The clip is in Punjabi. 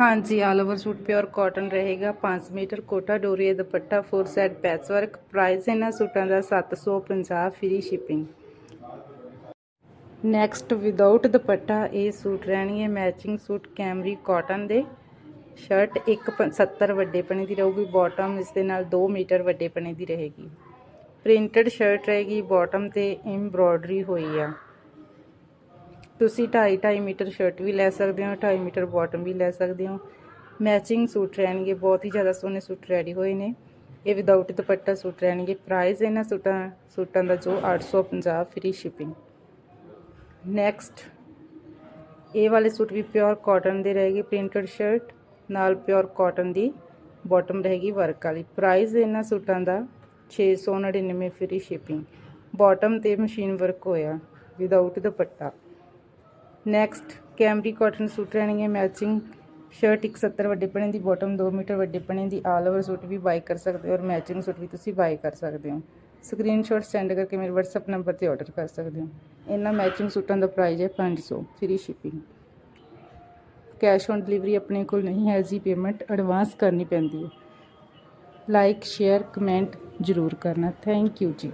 ਹਾਂਜੀ all over suit pure cotton ਰਹੇਗਾ 5 metre Kota Doria dupatta four set patch work price ਇਹਨਾਂ ਸੂਟਾਂ ਦਾ 750 free shipping next without dupatta, ਇਹ ਸੂਟ ਰਹਿਣਗੇ ਮੈਚਿੰਗ ਸੂਟ ਕੈਮਰੀ ਕਾਟਨ ਦੇ। ਸ਼ਰਟ 170 ਵੱਡੇ ਪਣੇ ਦੀ ਰਹੂਗੀ ਬਾਟਮ ਇਸ ਦੇ ਨਾਲ 2 ਮੀਟਰ ਵੱਡੇ ਪਣੇ ਦੀ ਰਹੇਗੀ। ਪ੍ਰਿੰਟਡ ਸ਼ਰਟ ਰਹੇਗੀ ਬਾਟਮ ਤੇ ਐਮਬ੍ਰੋਇਡਰੀ ਹੋਈ ਆ। ਤੁਸੀਂ 2.5 2.5 ਮੀਟਰ ਸ਼ਰਟ ਵੀ ਲੈ ਸਕਦੇ ਹੋ 2.5 ਮੀਟਰ ਬਾਟਮ ਵੀ ਲੈ ਸਕਦੇ ਹੋ। ਮੈਚਿੰਗ ਸੂਟ ਰਹਿਣਗੇ, ਬਹੁਤ ਹੀ ਜ਼ਿਆਦਾ ਸੋਹਣੇ ਸੂਟ ਰੈਡੀ ਹੋਏ ਨੇ। ਇਹ ਵਿਦਆਊਟ ਦੁਪੱਟਾ ਸੂਟ ਰਹਿਣਗੇ। ਪ੍ਰਾਈਸ ਇਹਨਾਂ ਸੂਟਾਂ ਸੂਟਾਂ ਦਾ ਜੋ 850 ਫ੍ਰੀ ਸ਼ਿਪਿੰਗ ਨੈਕਸਟ ਇਹ ਵਾਲੇ ਸੂਟ ਵੀ ਪਿਓਰ ਕਾਟਨ ਦੇ ਰਹੇਗੀ ਪ੍ਰਿੰਟਡ ਸ਼ਰਟ ਨਾਲ ਪਿਓਰ ਕਾਟਨ ਦੀ ਬਾਟਮ ਰਹੇਗੀ ਵਰਕ ਵਾਲੀ। ਪ੍ਰਾਈਸ ਇਹਨਾਂ ਸੂਟਾਂ ਦਾ 699 ਫ੍ਰੀ ਸ਼ਿਪਿੰਗ ਬਾਟਮ ਤੇ ਮਸ਼ੀਨ ਵਰਕ ਹੋਇਆ without dupatta. Next cambric cotton suit ਰਹਿਣਗੇ ਮੈਚਿੰਗ ਸ਼ਰਟ 170 ਵੱਡੇ ਪਣੇ ਦੀ ਬਾਟਮ 2 ਮੀਟਰ ਵੱਡੇ ਪਣੇ ਦੀ ਆਲ ਓਵਰ ਸੂਟ ਵੀ ਬਾਈ ਕਰ ਸਕਦੇ ਹੋ ਔਰ ਮੈਚਿੰਗ ਸੂਟ ਵੀ ਤੁਸੀਂ ਬਾਈ ਕਰ ਸਕਦੇ ਹੋ। ਸਕਰੀਨਸ਼ਾਟ ਸੈਂਡ ਕਰਕੇ ਮੇਰੇ WhatsApp ਨੰਬਰ ਤੇ ਆਰਡਰ ਕਰ ਸਕਦੇ ਹੋ। ਇਹਨਾਂ ਮੈਚਿੰਗ ਸੂਟਾਂ ਦਾ ਪ੍ਰਾਈਸ ਹੈ 500 free shipping cash on delivery ਆਪਣੇ ਕੋਲ ਨਹੀਂ ਹੈ ਜੀ ਪੇਮੈਂਟ ਐਡਵਾਂਸ ਕਰਨੀ ਪੈਂਦੀ ਹੈ। ਲਾਈਕ ਸ਼ੇਅਰ ਕਮੈਂਟ ਜ਼ਰੂਰ ਕਰਨਾ। ਥੈਂਕ ਯੂ ਜੀ।